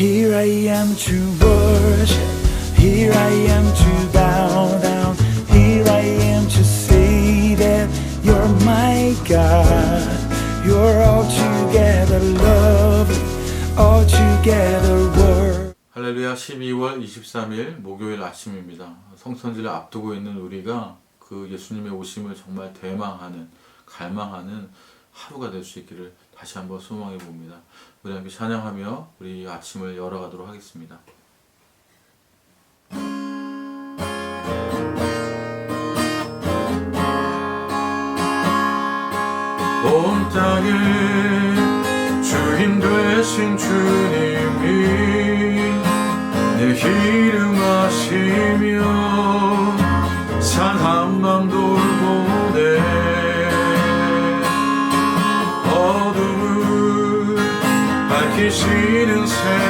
Here I am to worship. Here I am to bow down. Here I am to say that you're my God. You're altogether lovely, altogether worth. 할렐루야 12월 23일 목요일 아침입니다. 성탄절을 앞두고 있는 우리가 그 예수님의 오심을 정말 대망하는 갈망하는 하루가 될 수 있기를 다시 한번 소망해 봅니다. 우리 함께 찬양하며 우리 아침을 열어가도록 하겠습니다. 온 땅의 주인 되신 주님이 내 기름하시며 산한 밝히시는 새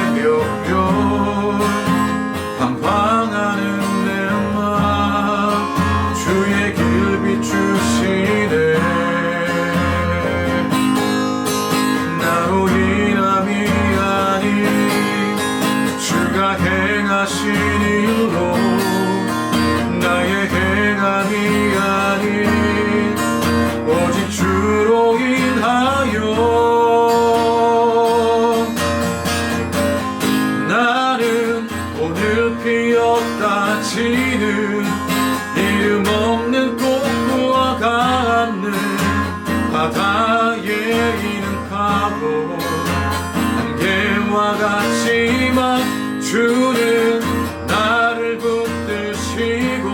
나를 붙드시고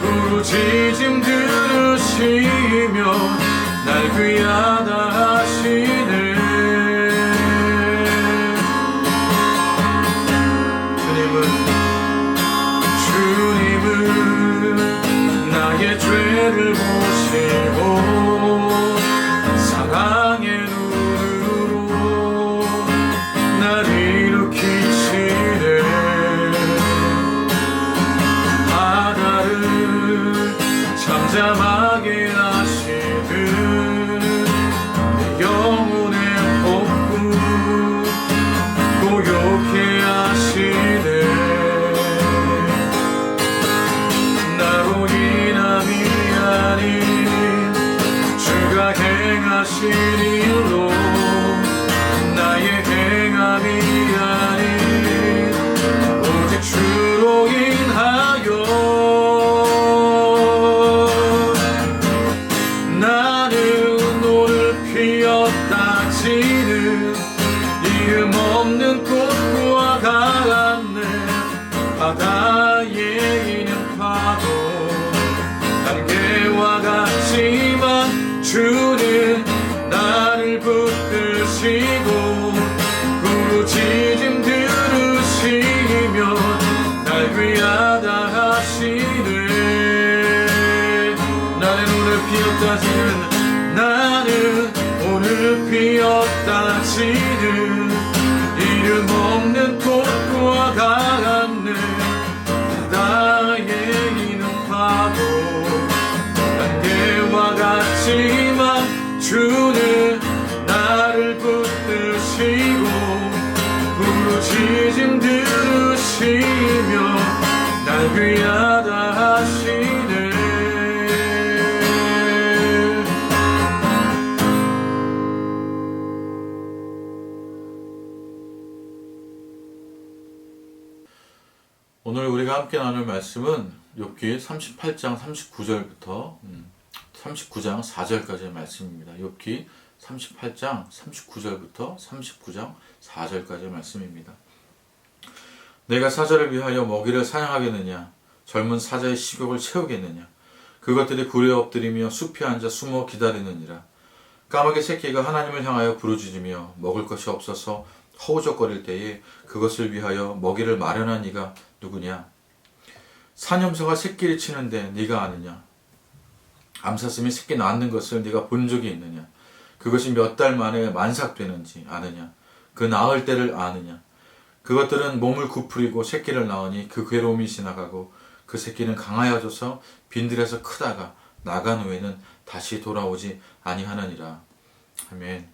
부르짖음 들으시며 날 귀하다 잠잠하게 하 지는 나는 오늘 피었 나눌 말씀은 욥기 38장 39절부터 39장 4절까지의 말씀입니다. 욥기 38장 39절부터 39장 4절까지의 말씀입니다. 내가 사자를 위하여 먹이를 사냥하겠느냐 젊은 사자의 식욕을 채우겠느냐 그것들이 굴에 엎드리며 숲에 앉아 숨어 기다리느니라 까마귀 새끼가 하나님을 향하여 부르짖으며 먹을 것이 없어서 허우적거릴 때에 그것을 위하여 먹이를 마련한 이가 누구냐? 사념소가 새끼를 치는데 네가 아느냐? 암사슴이 새끼 낳는 것을 네가 본 적이 있느냐? 그것이 몇 달 만에 만삭되는지 아느냐? 그 낳을 때를 아느냐? 그것들은 몸을 구부리고 새끼를 낳으니 그 괴로움이 지나가고 그 새끼는 강하여져서 빈들에서 크다가 나간 후에는 다시 돌아오지 아니하느니라. 아멘.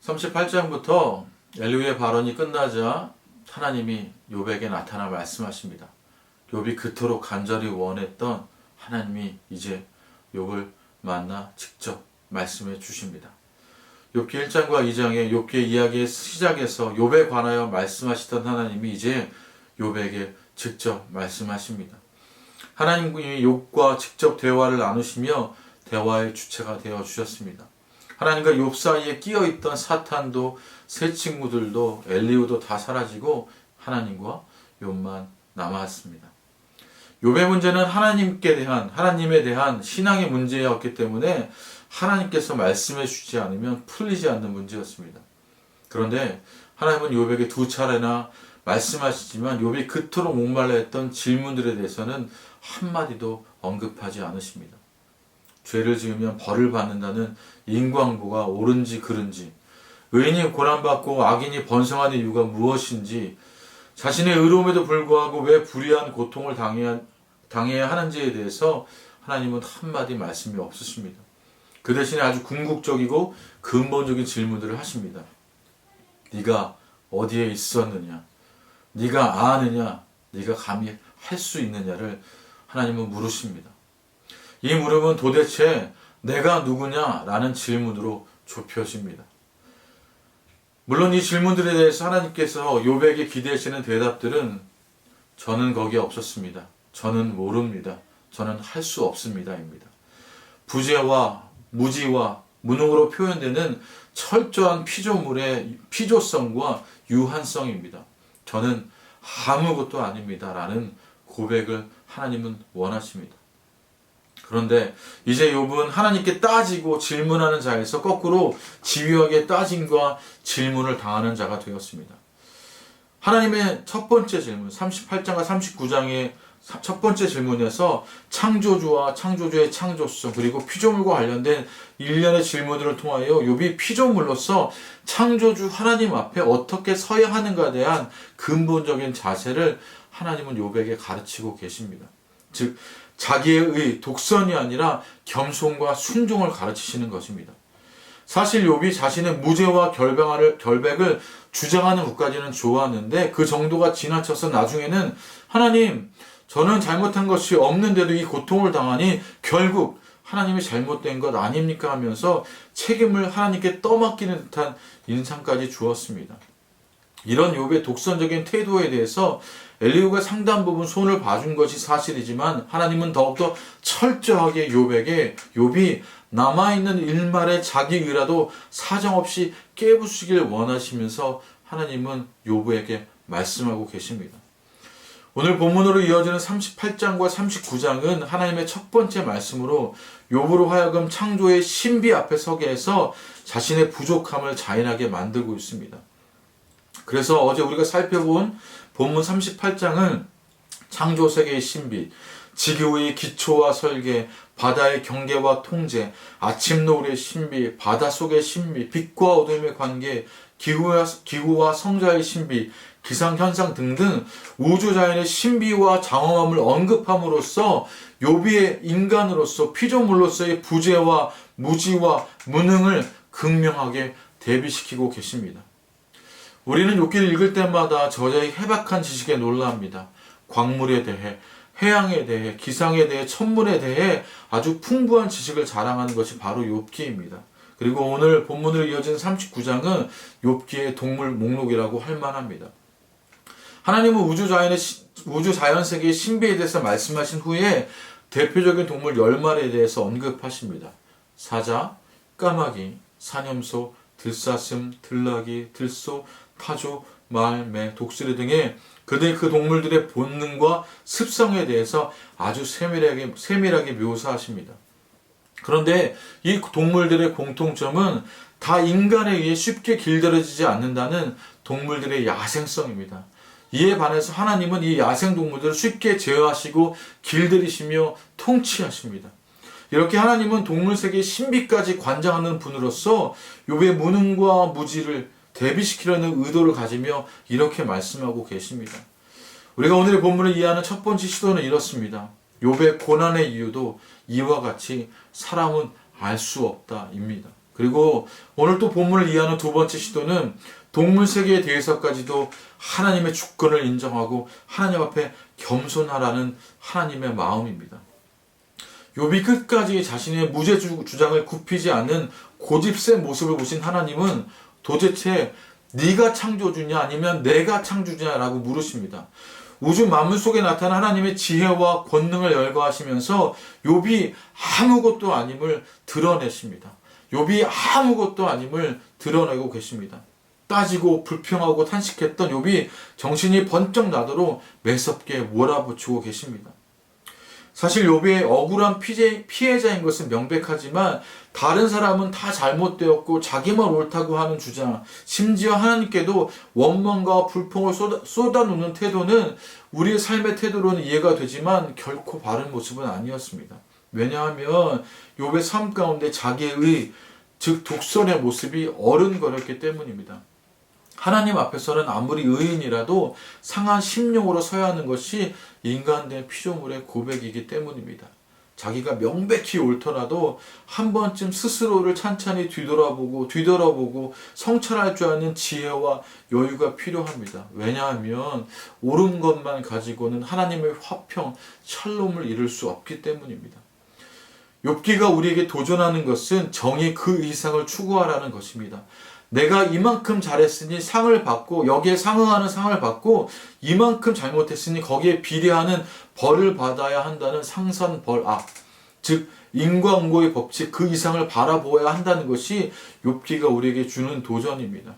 38장부터 엘리후의 발언이 끝나자 하나님이 욥에게 나타나 말씀하십니다. 욥이 그토록 간절히 원했던 하나님이 이제 욥을 만나 직접 말씀해 주십니다. 욥기 1장과 2장의 욥기의 이야기의 시작에서 욥에 관하여 말씀하시던 하나님이 이제 욥에게 직접 말씀하십니다. 하나님이 욥과 직접 대화를 나누시며 대화의 주체가 되어 주셨습니다. 하나님과 욥 사이에 끼어 있던 사탄도 새 친구들도 엘리우도 다 사라지고 하나님과 욥만 남았습니다. 욥의 문제는 하나님께 대한 하나님에 대한 신앙의 문제였기 때문에 하나님께서 말씀해 주지 않으면 풀리지 않는 문제였습니다. 그런데 하나님은 욥에게 두 차례나 말씀하시지만 욥이 그토록 목말라 했던 질문들에 대해서는 한마디도 언급하지 않으십니다. 죄를 지으면 벌을 받는다는 인광보가 옳은지 그른지 의인이 고난받고 악인이 번성하는 이유가 무엇인지 자신의 의로움에도 불구하고 왜 불의한 고통을 당해야, 당해야 하는지에 대해서 하나님은 한마디 말씀이 없으십니다. 그 대신에 아주 궁극적이고 근본적인 질문들을 하십니다. 네가 어디에 있었느냐? 네가 아느냐? 네가 감히 할 수 있느냐를 하나님은 물으십니다. 이 물음은 도대체 내가 누구냐라는 질문으로 좁혀집니다. 물론 이 질문들에 대해서 하나님께서 욥에게 기대하시는 대답들은 저는 거기에 없었습니다. 저는 모릅니다. 저는 할 수 없습니다입니다. 부재와 무지와 무능으로 표현되는 철저한 피조물의 피조성과 유한성입니다. 저는 아무것도 아닙니다 라는 고백을 하나님은 원하십니다. 그런데 이제 욥은 하나님께 따지고 질문하는 자에서 거꾸로 집요하게 따짐과 질문을 당하는 자가 되었습니다. 하나님의 첫 번째 질문, 38장과 39장의 첫 번째 질문에서 창조주와 창조주의 창조성 그리고 피조물과 관련된 일련의 질문들을 통하여 욥이 피조물로서 창조주 하나님 앞에 어떻게 서야 하는가에 대한 근본적인 자세를 하나님은 욥에게 가르치고 계십니다. 즉 자기의 의, 독선이 아니라 겸손과 순종을 가르치시는 것입니다. 사실 욥이 자신의 무죄와 결백을, 결백을 주장하는 것까지는 좋았는데 그 정도가 지나쳐서 나중에는 하나님 저는 잘못한 것이 없는데도 이 고통을 당하니 결국 하나님이 잘못된 것 아닙니까 하면서 책임을 하나님께 떠맡기는 듯한 인상까지 주었습니다. 이런 욥의 독선적인 태도에 대해서 엘리후가 상당 부분 손을 봐준 것이 사실이지만 하나님은 더욱더 철저하게 욥에게 욥이 남아있는 일말의 자기 의라도 사정없이 깨부수길 원하시면서 하나님은 욥에게 말씀하고 계십니다. 오늘 본문으로 이어지는 38장과 39장은 하나님의 첫 번째 말씀으로 욥으로 하여금 창조의 신비 앞에 서게 해서 자신의 부족함을 자인하게 만들고 있습니다. 그래서 어제 우리가 살펴본 본문 38장은 창조 세계의 신비, 지구의 기초와 설계, 바다의 경계와 통제, 아침 노을의 신비, 바다 속의 신비, 빛과 어둠의 관계, 기후와, 기후와 성자의 신비, 기상현상 등등 우주자연의 신비와 장엄함을 언급함으로써 요비의 인간으로서 피조물로서의 부재와 무지와 무능을 극명하게 대비시키고 계십니다. 우리는 욕기를 읽을 때마다 저자의 해박한 지식에 놀랍니다. 광물에 대해, 해양에 대해, 기상에 대해, 천문에 대해 아주 풍부한 지식을 자랑하는 것이 바로 욥기입니다. 그리고 오늘 본문으로 이어진 39장은 욥기의 동물 목록이라고 할 만합니다. 하나님은 우주 자연의 우주 자연 세계의 신비에 대해서 말씀하신 후에 대표적인 동물 10마리에 대해서 언급하십니다. 사자, 까마귀, 사념소, 들사슴, 들나귀, 들소, 타조, 말, 매, 독수리 등의 그들 그 동물들의 본능과 습성에 대해서 아주 세밀하게, 세밀하게 묘사하십니다. 그런데 이 동물들의 공통점은 다 인간에 의해 쉽게 길들여지지 않는다는 동물들의 야생성입니다. 이에 반해서 하나님은 이 야생 동물들을 쉽게 제어하시고 길들이시며 통치하십니다. 이렇게 하나님은 동물 세계의 신비까지 관장하는 분으로서 욥의 무능과 무지를 대비시키려는 의도를 가지며 이렇게 말씀하고 계십니다. 우리가 오늘의 본문을 이해하는 첫 번째 시도는 이렇습니다. 욥의 고난의 이유도 이와 같이 사람은 알 수 없다입니다. 그리고 오늘 또 본문을 이해하는 두 번째 시도는 동물 세계에 대해서까지도 하나님의 주권을 인정하고 하나님 앞에 겸손하라는 하나님의 마음입니다. 욥이 끝까지 자신의 무죄 주- 주장을 굽히지 않는 고집센 모습을 보신 하나님은 도대체 네가 창조주냐 아니면 내가 창조주냐라고 물으십니다. 우주 만물 속에 나타난 하나님의 지혜와 권능을 열거하시면서 욥이 아무것도 아님을 드러내십니다. 욥이 아무것도 아님을 드러내고 계십니다. 따지고 불평하고 탄식했던 욥이 정신이 번쩍 나도록 매섭게 몰아붙이고 계십니다. 사실 욥의 억울한 피해, 피해자인 것은 명백하지만 다른 사람은 다 잘못되었고 자기만 옳다고 하는 주장, 심지어 하나님께도 원망과 불평을 쏟아, 쏟아놓는 태도는 우리의 삶의 태도로는 이해가 되지만 결코 바른 모습은 아니었습니다. 왜냐하면 욥의 삶 가운데 자기의 의, 즉 독선의 모습이 어른거렸기 때문입니다. 하나님 앞에서는 아무리 의인이라도 상한 심령으로 서야 하는 것이 인간된 피조물의 고백이기 때문입니다. 자기가 명백히 옳더라도 한 번쯤 스스로를 찬찬히 뒤돌아보고 뒤돌아보고 성찰할 줄 아는 지혜와 여유가 필요합니다. 왜냐하면 옳은 것만 가지고는 하나님의 화평, 샬롬을 이룰 수 없기 때문입니다. 욥기가 우리에게 도전하는 것은 정의 그 이상을 추구하라는 것입니다. 내가 이만큼 잘했으니 상을 받고 여기에 상응하는 상을 받고 이만큼 잘못했으니 거기에 비례하는 벌을 받아야 한다는 상선벌악 즉 인과응보의 법칙 그 이상을 바라보아야 한다는 것이 욥기가 우리에게 주는 도전입니다.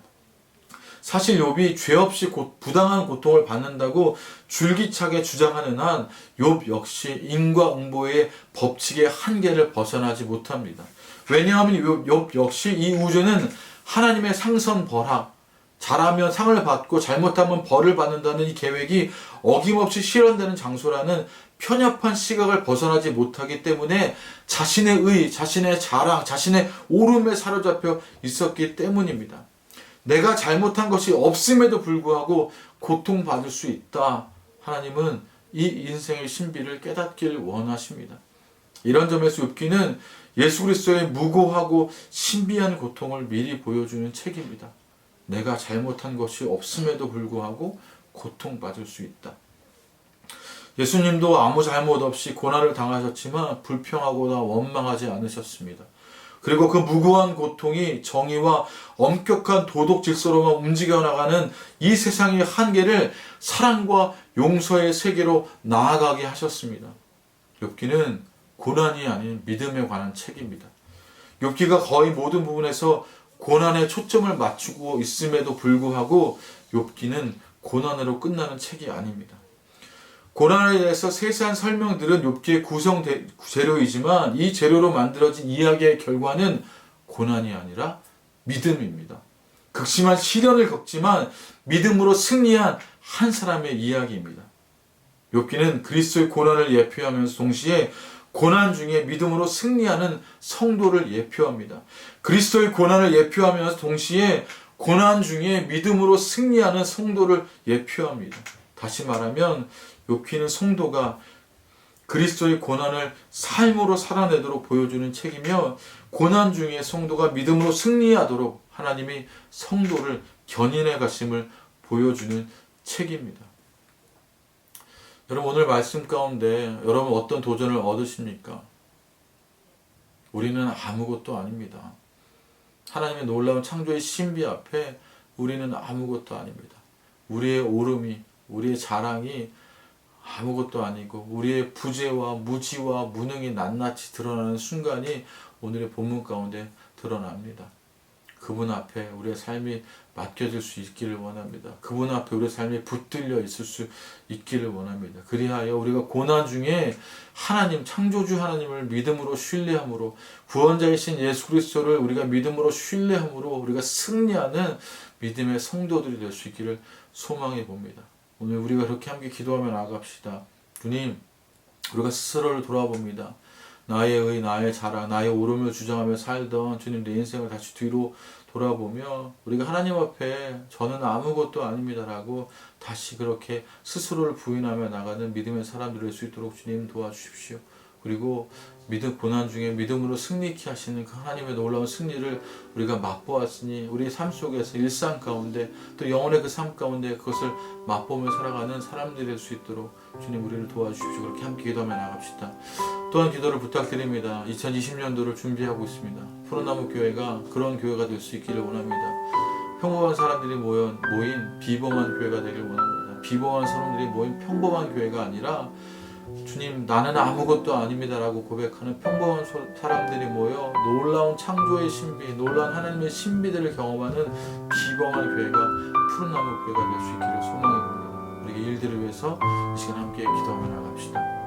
사실 욥이 죄 없이 고- 부당한 고통을 받는다고 줄기차게 주장하는 한 욥 역시 인과응보의 법칙의 한계를 벗어나지 못합니다. 왜냐하면 욥, 욥 역시 이 우주는 하나님의 상선 벌학 잘하면 상을 받고 잘못하면 벌을 받는다는 이 계획이 어김없이 실현되는 장소라는 편협한 시각을 벗어나지 못하기 때문에 자신의 의, 자신의 자랑, 자신의 오름에 사로잡혀 있었기 때문입니다. 내가 잘못한 것이 없음에도 불구하고 고통받을 수 있다. 하나님은 이 인생의 신비를 깨닫길 원하십니다. 이런 점에서 욥기는 예수 그리스도의 무고하고 신비한 고통을 미리 보여주는 책입니다. 내가 잘못한 것이 없음에도 불구하고 고통받을 수 있다. 예수님도 아무 잘못 없이 고난을 당하셨지만 불평하거나 원망하지 않으셨습니다. 그리고 그 무고한 고통이 정의와 엄격한 도덕 질서로만 움직여 나가는 이 세상의 한계를 사랑과 용서의 세계로 나아가게 하셨습니다. 욥기는 고난이 아닌 믿음에 관한 책입니다. 욥기가 거의 모든 부분에서 고난에 초점을 맞추고 있음에도 불구하고 욥기는 고난으로 끝나는 책이 아닙니다. 고난에 대해서 세세한 설명들은 욥기의 구성 대- 재료이지만 이 재료로 만들어진 이야기의 결과는 고난이 아니라 믿음입니다. 극심한 시련을 겪지만 믿음으로 승리한 한 사람의 이야기입니다. 욥기는 그리스도의 고난을 예표하면서 동시에 고난 중에 믿음으로 승리하는 성도를 예표합니다. 그리스도의 고난을 예표하면서 동시에 고난 중에 믿음으로 승리하는 성도를 예표합니다. 다시 말하면 욥기는 성도가 그리스도의 고난을 삶으로 살아내도록 보여주는 책이며 고난 중에 성도가 믿음으로 승리하도록 하나님이 성도를 견인해 가심을 보여주는 책입니다. 여러분 오늘 말씀 가운데 여러분 어떤 도전을 얻으십니까? 우리는 아무것도 아닙니다. 하나님의 놀라운 창조의 신비 앞에 우리는 아무것도 아닙니다. 우리의 오름이, 우리의 자랑이 아무것도 아니고 우리의 부재와 무지와 무능이 낱낱이 드러나는 순간이 오늘의 본문 가운데 드러납니다. 그분 앞에 우리의 삶이 맡겨질 수 있기를 원합니다. 그분 앞에 우리의 삶이 붙들려 있을 수 있기를 원합니다. 그리하여 우리가 고난 중에 하나님 창조주 하나님을 믿음으로 신뢰함으로 구원자이신 예수 그리스도를 우리가 믿음으로 신뢰함으로 우리가 승리하는 믿음의 성도들이 될 수 있기를 소망해 봅니다. 오늘 우리가 그렇게 함께 기도하며 나갑시다. 주님, 우리가 스스로를 돌아봅니다. 나의 의, 나의 자랑, 나의 오름을 주장하며 살던 주님 내 인생을 다시 뒤로 돌아보며 우리가 하나님 앞에 저는 아무것도 아닙니다라고 다시 그렇게 스스로를 부인하며 나가는 믿음의 사람들 될수 있도록 주님 도와주십시오. 그리고 믿음 고난 중에 믿음으로 승리케 하시는 그 하나님의 놀라운 승리를 우리가 맛보았으니 우리 삶 속에서 일상 가운데 또 영혼의 그 삶 가운데 그것을 맛보며 살아가는 사람들이 될수 있도록 주님 우리를 도와주십시오. 그렇게 함께 기도하며 나갑시다. 또한 기도를 부탁드립니다. 2020년도를 준비하고 있습니다. 푸른나무 교회가 그런 교회가 될 수 있기를 원합니다. 평범한 사람들이 모여, 모인 비범한 교회가 되길 원합니다. 비범한 사람들이 모인 평범한 교회가 아니라 주님 나는 아무것도 아닙니다라고 고백하는 평범한 소- 사람들이 모여 놀라운 창조의 신비, 놀라운 하나님의 신비들을 경험하는 비범한 교회가 푸른 나무 교회가 될 수 있기를 소망해 봅니다. 우리 일들을 위해서 이 시간 함께 기도하며 나갑시다.